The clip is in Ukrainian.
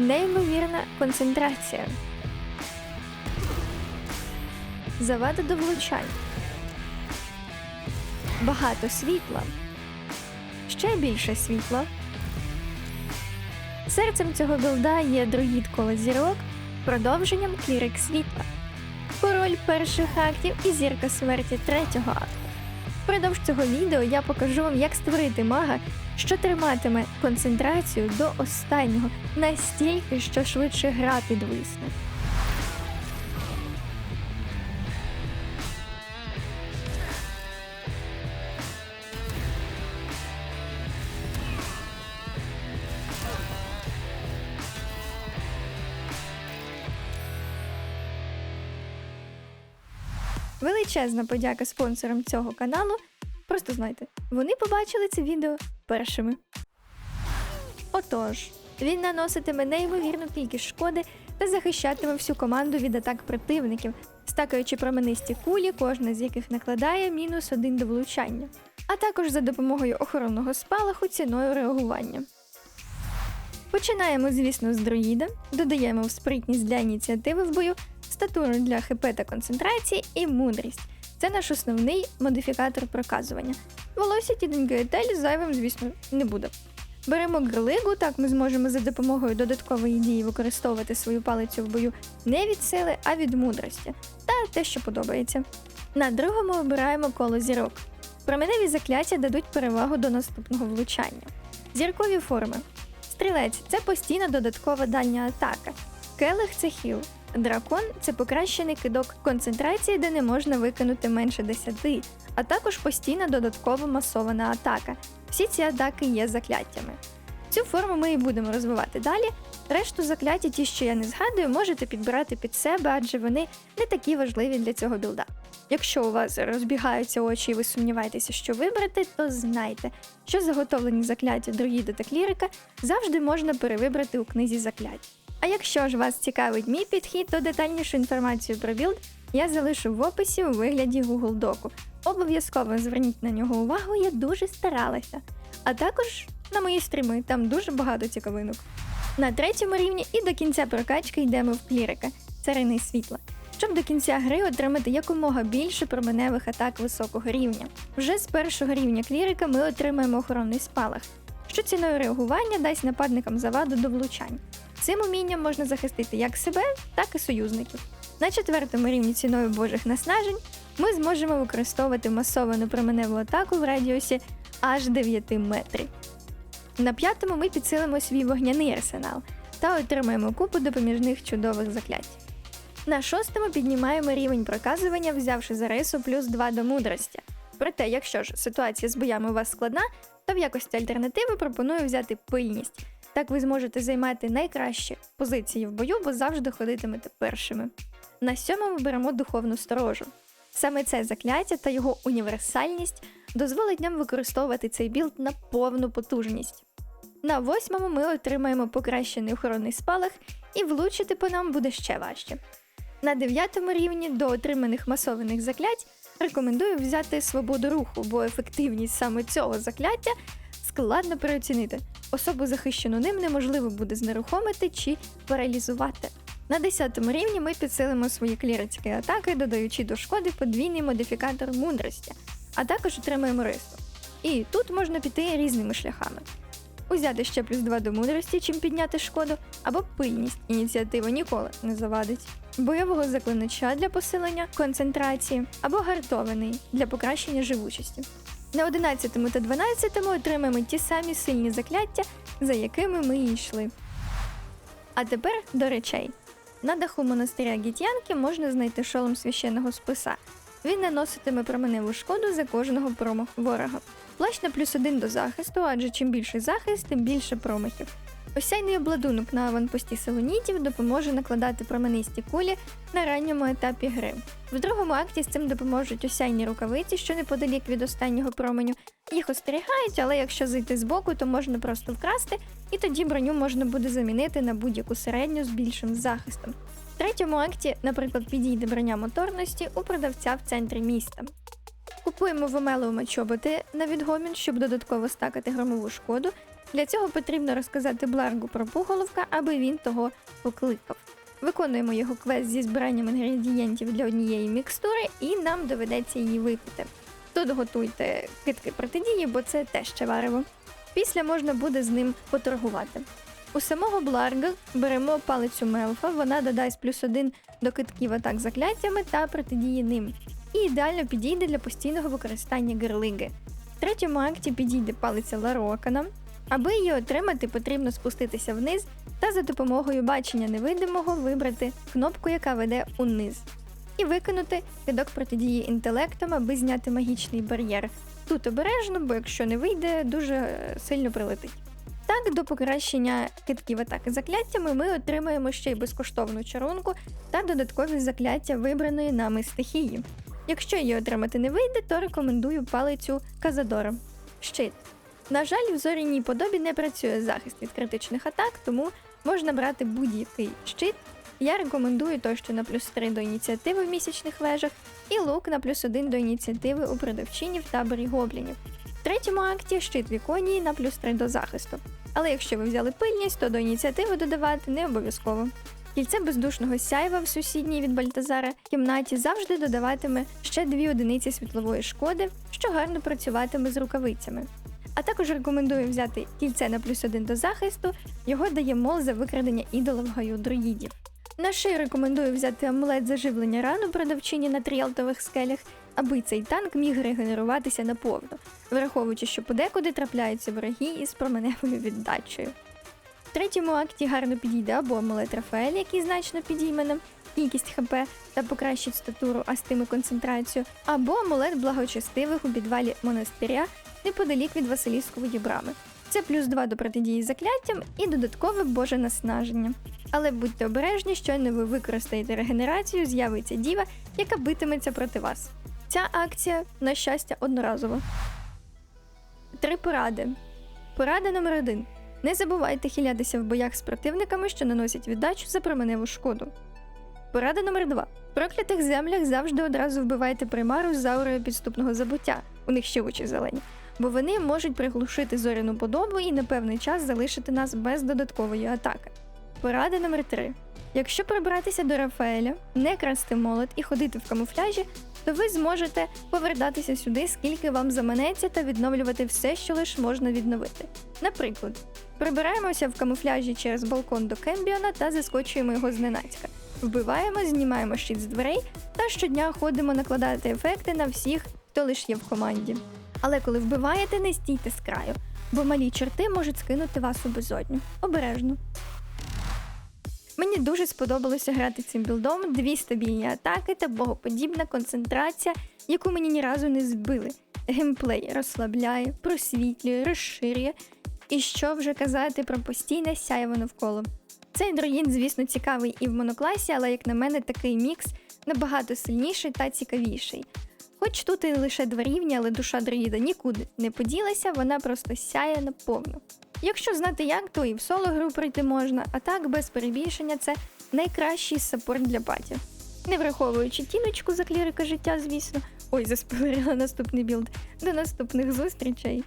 Неймовірна концентрація. Завада до влучань. Багато світла. Ще більше світла. Серцем цього білда є друїд коло зірок, продовженням клірик світла. Король перших актів і зірка смерті третього акту. Впродовж цього відео я покажу вам, як створити мага, що триматиме концентрацію до останнього настільки, що швидше гра підвисне. Величезна подяка спонсорам цього каналу. Просто знайте, вони побачили це відео першими. Отож, він наноситиме неймовірну кількість шкоди та захищатиме всю команду від атак противників, стакаючи променисті кулі, кожна з яких накладає мінус один до влучання, а також за допомогою охоронного спалаху ціною реагування. Починаємо, звісно, з друїда, додаємо в спритність для ініціативи в бою, статуру для ХП та концентрації і мудрість. Це наш основний модифікатор проказування. Тіденької етелі зайвим, звісно, не буде. Беремо грилигу, так ми зможемо за допомогою додаткової дії використовувати свою палицю в бою не від сили, а від мудрості та те, що подобається. На другому обираємо коло зірок. Променеві закляття дадуть перевагу до наступного влучання. Зіркові форми. Стрілець це постійна додаткова дальня атака. Келих це хіл. Дракон це покращений кидок концентрації, де не можна викинути менше 10, а також постійна додаткова масована атака. Всі ці атаки є закляттями. Цю форму ми і будемо розвивати далі. Решту закляття, ті, що я не згадую, можете підбирати під себе, адже вони не такі важливі для цього білда. Якщо у вас розбігаються очі і ви сумніваєтеся, що вибрати, то знайте, що заготовлені закляття друїда та клірика завжди можна перевибрати у книзі заклять. А якщо ж вас цікавить мій підхід, то детальнішу інформацію про білд я залишу в описі у вигляді Google Доку. Обов'язково зверніть на нього увагу, я дуже старалася. А також на мої стріми, там дуже багато цікавинок. На третьому рівні і до кінця прокачки йдемо в клірика царини світла, щоб до кінця гри отримати якомога більше променевих атак високого рівня. Вже з першого рівня клірика ми отримаємо охоронний спалах, що ціною реагування дасть нападникам заваду до влучань. Цим умінням можна захистити як себе, так і союзників. На четвертому рівні ціною божих наснажень ми зможемо використовувати масовану променеву атаку в радіусі аж 9 метрів. На п'ятому ми підсилимо свій вогняний арсенал та отримаємо купу допоміжних чудових заклять. На шостому піднімаємо рівень проказування, взявши за рису плюс 2 до мудрості. Проте, якщо ж ситуація з боями у вас складна, то в якості альтернативи пропоную взяти пильність. Так ви зможете займати найкращі позиції в бою, бо завжди ходитимете першими. На сьомому беремо духовну сторожу. Саме це закляття та його універсальність дозволить нам використовувати цей білд на повну потужність. На восьмому ми отримаємо покращений охоронний спалах, і влучити по нам буде ще важче. На дев'ятому рівні до отриманих масованих заклять рекомендую взяти свободу руху, бо ефективність саме цього закляття складно переоцінити. Особу захищену ним неможливо буде знерухомити чи паралізувати. На 10 рівні ми підсилимо свої клірицькі атаки, додаючи до шкоди подвійний модифікатор мудрості, а також отримаємо рису. І тут можна піти різними шляхами. Узяти ще плюс 2 до мудрості, чим підняти шкоду, або пильність ініціатива ніколи не завадить. Бойового заклинача для посилення концентрації, або гартований для покращення живучості. На 11 та 12 отримаємо ті самі сильні закляття, за якими ми йшли. А тепер до речей. На даху монастиря Гітянки можна знайти шолом священного списа. Він наноситиме променеву шкоду за кожного промаху ворога. Плащ на плюс один до захисту, адже чим більший захист, тим більше промахів. Осяйний обладунок на аванпості селонітів допоможе накладати променисті кулі на ранньому етапі гри. В другому акті з цим допоможуть осяйні рукавиці, що неподалік від останнього променю. Їх остерігають, але якщо зайти збоку, то можна просто вкрасти, і тоді броню можна буде замінити на будь-яку середню з більшим захистом. В третьому акті, наприклад, підійде броня моторності у продавця в центрі міста. Купуємо вомелеума чоботи на відгомін, щоб додатково стакати громову шкоду, Для цього потрібно розказати Бларгу про пуголовка, аби він того покликав. Виконуємо його квест зі збиранням інгредієнтів для однієї мікстури, і нам доведеться її випити. Тут готуйте китки протидії, бо це теж ще варево. Після можна буде з ним поторгувати. У самого Бларга беремо палицю Мелфа, вона додасть плюс один до китків атак закляттями та протидії ним. І ідеально підійде для постійного використання герлиги. В третьому акті підійде палиця Ларокана. Аби її отримати, потрібно спуститися вниз та за допомогою бачення невидимого вибрати кнопку, яка веде униз, і викинути кидок протидії інтелектом, аби зняти магічний бар'єр. Тут обережно, бо якщо не вийде, дуже е, сильно прилетить. Так, до покращення китків атаки закляттями ми отримаємо ще й безкоштовну чарунку та додаткові закляття вибраної нами стихії. Якщо її отримати не вийде, то рекомендую палицю Казадора. Щит. На жаль, в зоряній подобі не працює захист від критичних атак, тому можна брати будь-який щит. Я рекомендую той, що на плюс 3 до ініціативи в місячних вежах, і лук на плюс 1 до ініціативи у продавчині в таборі гоблінів. В третьому акті щит Віконії на плюс 3 до захисту. Але якщо ви взяли пильність, то до ініціативи додавати не обов'язково. Кільце бездушного сяйва в сусідній від Бальтазара кімнаті завжди додаватиме ще дві одиниці світлової шкоди, що гарно працюватиме з рукавицями. А також рекомендую взяти кільце на плюс один до захисту, його дає мол за викрадення ідола в гаю друїдів. На шию рекомендую взяти амулет заживлення ран у продавчині на тріалтових скелях, аби цей танк міг регенеруватися наповну, враховуючи, що подекуди трапляються вороги із променевою віддачею. В третьому акті гарно підійде або амулет Рафаель, який значно підійме кількість ХП та покращить статуру, а з тими концентрацію, або амулет благочестивих у підвалі монастиря неподалік від Василівської брами. Це плюс 2 до протидії закляттям і додаткове боже наснаження. Але будьте обережні, щойно ви використаєте регенерацію, з'явиться діва, яка битиметься проти вас. Ця акція, на щастя, одноразова. Три поради. Порада номер один. Не забувайте хилятися в боях з противниками, що наносять віддачу за променеву шкоду. Порада номер 2. В проклятих землях завжди одразу вбивайте примару з аурою підступного забуття, у них ще очі зелені, бо вони можуть приглушити зоряну подобу і на певний час залишити нас без додаткової атаки. Порада номер 3. Якщо прибратися до Рафаеля, не красти молот і ходити в камуфляжі, то ви зможете повертатися сюди, скільки вам заманеться, та відновлювати все, що лише можна відновити. Наприклад, прибираємося в камуфляжі через балкон до Кембіона та заскочуємо його зненацька. Вбиваємо, знімаємо щит з дверей та щодня ходимо накладати ефекти на всіх, хто лише є в команді. Але коли вбиваєте, не стійте з краю, бо малі чорти можуть скинути вас у безодню. Обережно. Мені дуже сподобалося грати цим білдом, дві стабільні атаки та богоподібна концентрація, яку мені ні разу не збили. Геймплей розслабляє, просвітлює, розширює. І що вже казати про постійне сяйво навколо. Цей дроїн, звісно, цікавий і в монокласі, але, як на мене, такий мікс набагато сильніший та цікавіший. Хоч тут і лише два рівні, але душа дроїда нікуди не поділася, вона просто сяє наповну. Якщо знати як, то і в соло гру пройти можна, а так без перебільшення це найкращий саппорт для паті. Не враховуючи тіночку за клірика життя, звісно. Ой, заспойлерила наступний білд. До наступних зустрічей!